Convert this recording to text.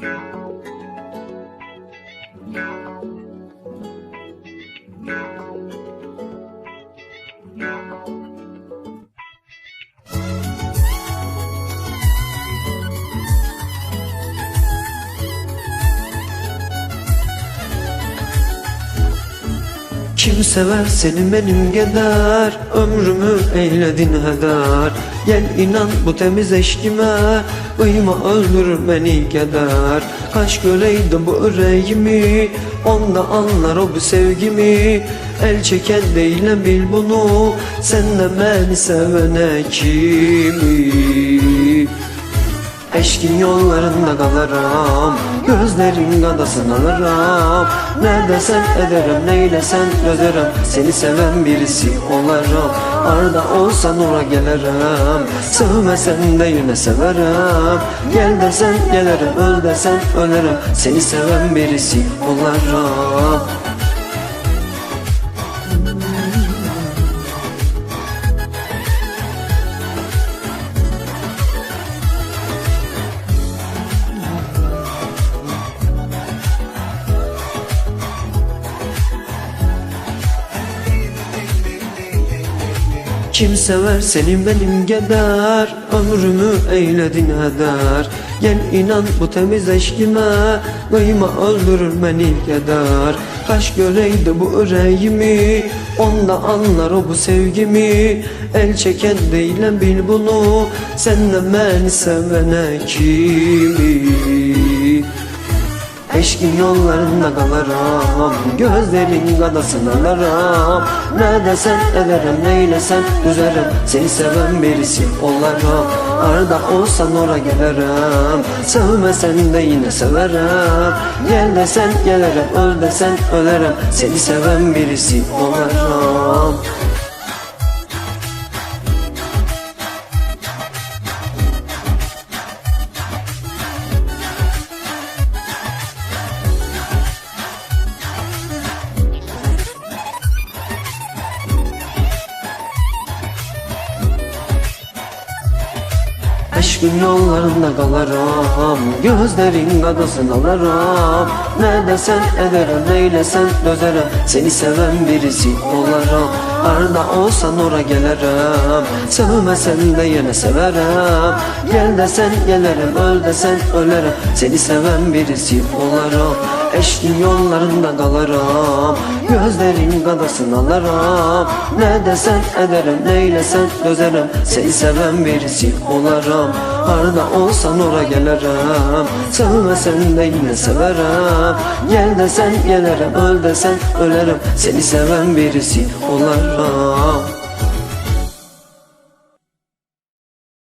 Thank you. Kim sever seni benim kadar Ömrümü eyledin heder. Gel inan bu temiz eşkime Uyuma öldürür beni keder Kaş göreydi bu yüreğimi Onda anlar o bu sevgimi. El çeken değilim bil bunu Sen de beni sevene kimi Eşkin yollarında kalırım Gözlerin kadasını alırım Ne desen ederim neylesen öderim Seni seven birisi olarım Arda olsan ora gelirim Sevmesen de yine severim. Gel desen gelirim öl desen ölerim Seni seven birisi olarım Kim sever seni benim kadar Ömrümü eyledin heder Gel inan bu temiz eşkime Kıyma öldürür beni keder Kaş göreydi bu yüreğimi Onda anlar o bu sevgimi. El çeken değilim bil bunu Sen de beni sevene kimi Eşkin yollarında kalırım Gözlerin kadasını alırım Ne desen ederim neylesen üzerim. Seni seven birisi olarım Arda olsan ora gelirim. Sevmesen de yine severim. Gel desen gelirim öl desen ölerim. Seni seven birisi olarım Aşkın yollarında kalırım Gözlerin kadasını alırım Ne desen ederim neylesen dözerim. Seni seven birisi olarım Arda olsan ora gelirim. Sevmesen de yine severim. Gel desen gelirim öl desen ölerim. Seni seven birisi olarım. Eşkin yollarında kalırım. Gözlerin kadasını alırım. Ne desen ederim neylesen dözerim. Seni seven birisi olarım Arda olsan ora gelirim. Sevmesen de yine severim. Gel desen gelirim öl desen ölerim. Seni seven birisi olarım